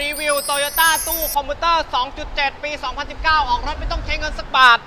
รีวิว Toyota ตู้คอมพิวเตอร์ 2.7 ปี 2019 ออกรถไม่ต้องใช้เงินสักบาท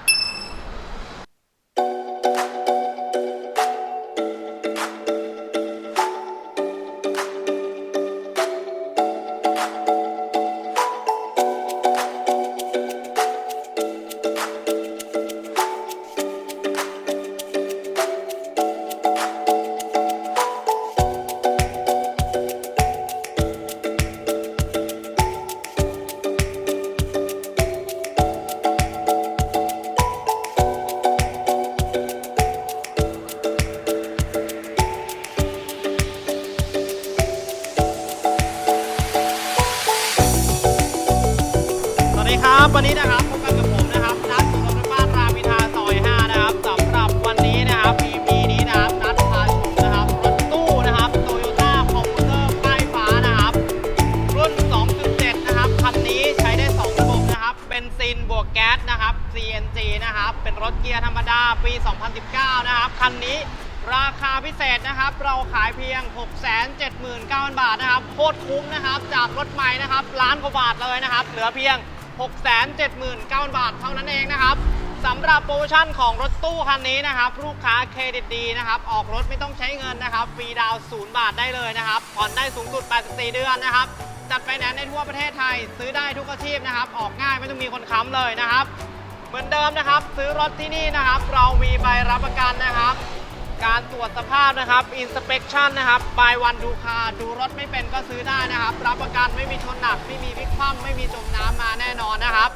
วัสดีครับวันนี้นะครับพบกันกับผมนะครับนัดสุรบ้านรามอินทราซอย5นะครับสำหรับวันนี้นะครับ EP นี้นะครับนัดพาชมนะครับรถตู้นะครับโตโยต้าคอมพิวเตอร์ป้ายฟ้านะครับ รุ่น 2.7 นะครับ คันนี้ใช้ได้2ระบบนะครับเป็นซินบวกแก๊สนะครับ CNG นะครับ เป็นรถเกียร์ธรรมดาปี 2019 นะครับ คันนี้ราคาพิเศษนะครับ เราขายเพียง 679,000 บาทนะครับ โคตรคุ้มนะครับ จากรถใหม่นะครับ ล้านกว่าบาทเลยนะครับ เหลือเพียง 679,000 บาทเท่านั้นเองนะครับสำหรับโปรโมชั่นของรถตู้คันนี้นะครับลูกค้าเครดิตดีนะครับออกรถไม่ต้องใช้เงินนะครับฟรีดาวน์บาทได้เลยนะครับผ่อนได้สูงสุด 84 เดือนนะครับจัดไฟแนนซ์ได้ทั่วประเทศไทย ซื้อได้ทุกอาชีพนะครับ ออกง่ายไม่ต้องมีคนค้ำเลยนะครับ เหมือนเดิมนะครับ ซื้อรถที่นี่นะครับ เรามีใบรับประกันนะครับ การตรวจสภาพนะครับ inspection นะครับ by one ดูคาดูรถไม่เป็นก็ซื้อได้นะครับ รับประกันไม่มีชนหนัก ไม่มีพลิกคว่ำไม่มีจมน้ำมาแน่นอนนะครับ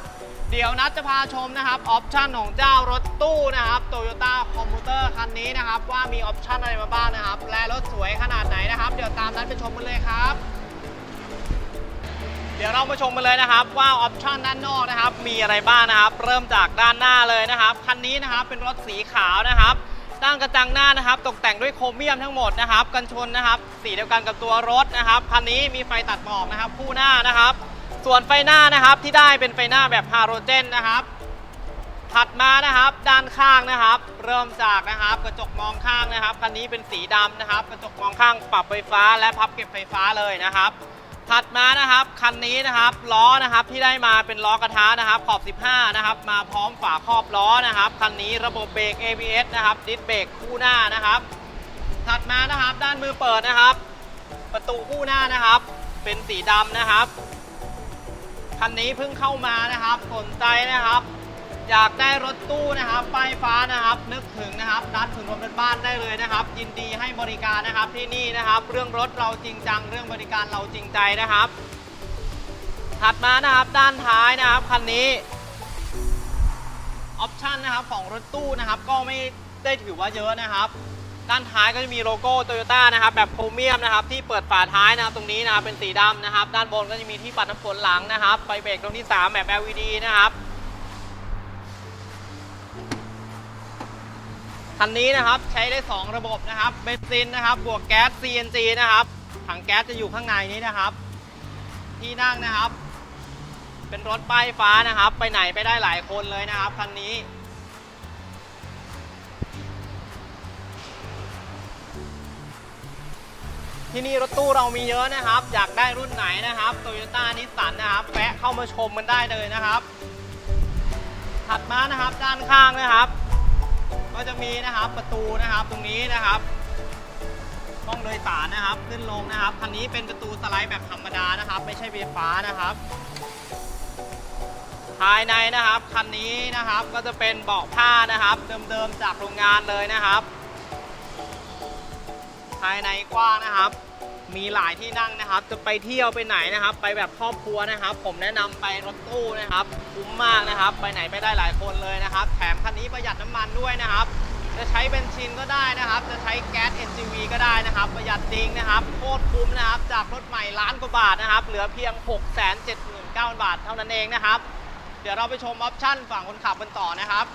เดี๋ยวนัดจะพาชมนะครับ ออปชันของเจ้ารถตู้นะครับ Toyota Commuter คันนี้นะครับ ว่ามีออปชันอะไรมาบ้างนะครับ และรถสวยขนาดไหนนะครับ เดี๋ยวตามนัดไปชมกันเลยครับเดี๋ยวเรามาชมกันเลยนะครับว่าออปชันด้านนอกนะครับ มีอะไรบ้างนะครับ เริ่มจากด้านหน้าเลยนะครับคันนี้นะครับเป็นรถสีขาวนะครับ ตั้งกระจังหน้านะครับ ตกแต่งด้วยโครเมียมทั้งหมดนะครับ กันชนนะครับ สีเดียวกันกับตัวรถนะครับคันนี้มีไฟตัดหมอกนะครับ คู่หน้านะครับ ส่วนไฟหน้านะครับที่ได้เป็นไฟหน้าแบบฮาโลเจนนะครับถัดมานะครับด้านข้างนะครับ เริ่มจากนะครับกระจกมองข้างนะครับคันนี้เป็นสีดำนะครับ กระจกมองข้างปรับไฟฟ้าและพับเก็บไฟฟ้าเลยนะครับ ถัดมานะครับคันนี้นะครับล้อนะครับที่ได้มาเป็นล้อกระทะนะครับขอบ 15 นะครับ มาพร้อมฝาครอบล้อนะครับคันนี้ระบบเบรก ABS นะครับดิสเบรกคู่หน้านะครับ ถัดมานะครับด้านมือเปิดนะครับ ประตูคู่หน้านะครับ เป็นสีดำนะครับคันนี้เพิ่งเข้ามานะครับสนใจนะครับ อยากได้รถตู้นะครับป้ายฟ้านะครับ นึกถึงนะครับนัดถึงรถบ้านได้เลยนะครับ ยินดีให้บริการนะครับที่นี่นะครับ เรื่องรถเราจริงจังเรื่องบริการเราจริงใจนะครับ ถัดมานะครับด้านท้ายนะครับคันนี้ออปชันนะครับของรถตู้นะครับ ก็ไม่ได้ถือว่าเยอะนะครับ ด้านท้ายก็จะมีโลโก้โตโยต้านะครับ แบบโครเมียมนะครับ ที่เปิดฝาท้ายนะครับตรงนี้นะครับเป็นสีดำนะครับ ด้านบนก็จะมีที่ปัดน้ำฝนหลังนะครับไฟเบรกตรงที่ 3 แบบ LED นะครับ คันนี้นะครับใช้ได้ 2 ระบบนะครับเบนซินนะครับบวกแก๊ส CNG นะครับถังแก๊สจะอยู่ข้างในนี้นะครับ ที่นั่งนะครับ เป็นรถป้ายฟ้านะครับ ไปไหนไปได้หลายคนเลยนะครับคันนี้ที่นี่รถตู้เรามีเยอะนะครับ อยากได้รุ่นไหนนะครับโตโยต้านิสสันนะครับแวะเข้ามาชมกันได้เลยนะครับ ถัดมานะครับด้านข้างนะครับ ก็จะมีนะครับประตูนะครับตรงนี้นะครับห้องโดยสารนะครับขึ้นลงนะครับคันนี้เป็นประตูสไลด์แบบธรรมดานะครับ ไม่ใช่ไฟฟ้านะครับ ภายในนะครับคันนี้นะครับก็จะเป็นเบาะผ้านะครับเดิมๆจากโรงงานเลยนะครับ ภายในกว้างนะครับ มีหลายที่นั่งนะครับ จะไปเที่ยวไปไหนนะครับ ไปแบบครอบครัวนะครับ ผมแนะนำไปรถตู้นะครับคุ้มมากนะครับ ไปไหนไปได้หลายคนเลยนะครับ แถมคันนี้ประหยัดน้ำมันด้วยนะครับ จะใช้เบนซินก็ได้นะครับ จะใช้แก๊ส NGV ก็ได้นะครับ ประหยัดจริงนะครับโคตรคุ้มนะครับ จากรถใหม่ล้านกว่าบาทนะครับ เหลือเพียง 679,000 บาทเท่านั้นเองนะครับ เดี๋ยวเราไปชมออปชั่นฝั่งคนขับกันต่อนะครับ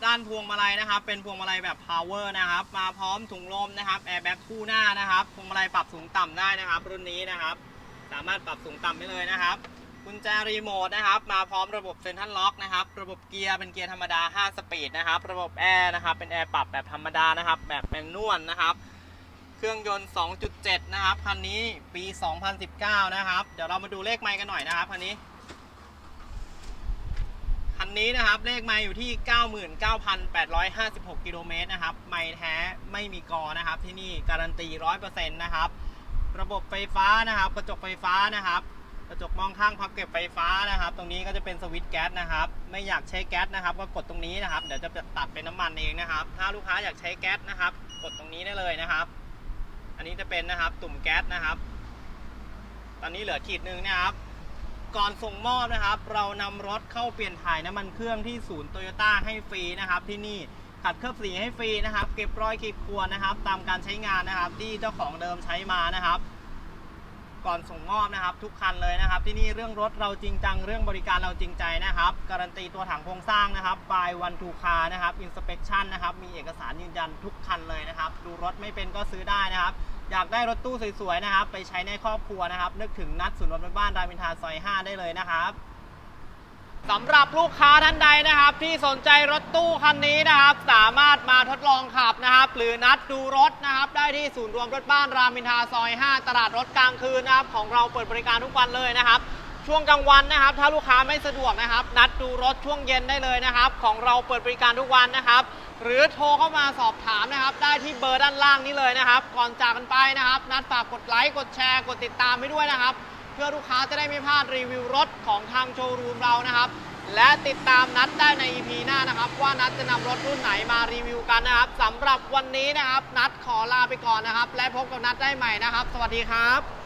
มานพวงมาลัยนะครับ เป็นพวงมาลัยแบบ power นะครับ มาพร้อมถุงลมนะครับแอร์แบ็กคู่หน้านะครับพวงมาลัยปรับสูงต่ำได้นะครับ รุ่นนี้นะครับ สามารถปรับสูงต่ำได้เลยนะครับกุญแจรีโมทนะครับ มาพร้อมระบบเซ็นทรัลล็อกนะครับ ระบบเกียร์เป็นเกียร์ธรรมดา 5 สปีดนะครับ ระบบแอร์นะครับ เป็นแอร์ปรับแบบธรรมดานะครับ แบบแมนนวลนะครับ เครื่องยนต์ 2.7 นะครับ คันนี้ปี 2019 นะครับ เดี๋ยวเรามาดูเลขไมล์กันหน่อยนะครับ คันนี้ นี้นะครับ เลขไมล์อยู่ที่ 99,856 กิโลเมตรนะครับ ไมล์แท้ไม่มีกอนะครับ ที่นี่การันตี 100%นะครับ ระบบไฟฟ้านะครับ กระจกไฟฟ้านะครับ กระจกมองข้างพับเก็บไฟฟ้านะครับ ตรงนี้ก็จะเป็นสวิตช์แก๊สนะครับ ไม่อยากใช้แก๊สนะครับ ก็กดตรงนี้นะครับ เดี๋ยวจะตัดเป็นน้ำมันเองนะครับ ถ้าลูกค้าอยากใช้แก๊สนะครับ กดตรงนี้ได้เลยนะครับ อันนี้จะเป็นนะครับ ตุ่มแก๊สนะครับ ตอนนี้เหลือขีดหนึ่งนะครับ ก่อนส่งมอบนะครับ เรานำรถเข้าเปลี่ยนถ่ายน้ำมันเครื่องที่ศูนย์โตโยต้าให้ฟรีนะครับที่นี่ขัดเคลือบสีให้ฟรีนะครับ เก็บรอยขีดข่วนนะครับ ตามการใช้งานนะครับที่เจ้าของเดิมใช้มานะครับ ก่อนส่งมอบนะครับ ทุกคันเลยนะครับ ที่นี่เรื่องรถเราจริงจังเรื่องบริการเราจริงใจนะครับ การันตีตัวถังโครงสร้างนะครับ by one to car นะครับ inspection นะครับ มีเอกสารยืนยันทุกคันเลยนะครับ ดูรถไม่เป็นก็ซื้อได้นะครับ อยากได้รถตู้สวยๆนะครับ ไปใช้ในครอบครัวนะครับ นึกถึงนัดศูนย์รถบ้านรามินทาซอย 5 ได้เลยนะครับ สำหรับลูกค้าท่านใดนะครับ ที่สนใจรถตู้คันนี้นะครับ สามารถมาทดลองขับนะครับ หรือนัดดูรถนะครับ ได้ที่ศูนย์รวมรถบ้านรามอินทราซอย 5 ตลาดรถกลางคืนนะครับ ของเราเปิดบริการทุกวันเลยนะครับ ช่วงกลางวันนะครับ ถ้าลูกค้าไม่สะดวกนะครับ นัดดูรถช่วงเย็นได้เลยนะครับ ของเราเปิดบริการทุกวันนะครับ หรือโทรเข้ามาสอบถามนะครับ ได้ที่เบอร์ด้านล่างนี้เลยนะครับ ก่อนจากกันไปนะครับ นัดฝากกดไลค์กดแชร์กดติดตามให้ด้วยนะครับ พื่อลูกค้าจะได้ไม่พลาดรีวิวรถของทางโชว์รูมเรานะครับ และติดตามนัดได้ใน EP หน้านะครับ ว่านัดจะนำรถรุ่นไหนมารีวิวกันนะครับสำหรับวันนี้นะครับ นัดขอลาไปก่อนนะครับ และพบกับนัดได้ใหม่นะครับ สวัสดีครับ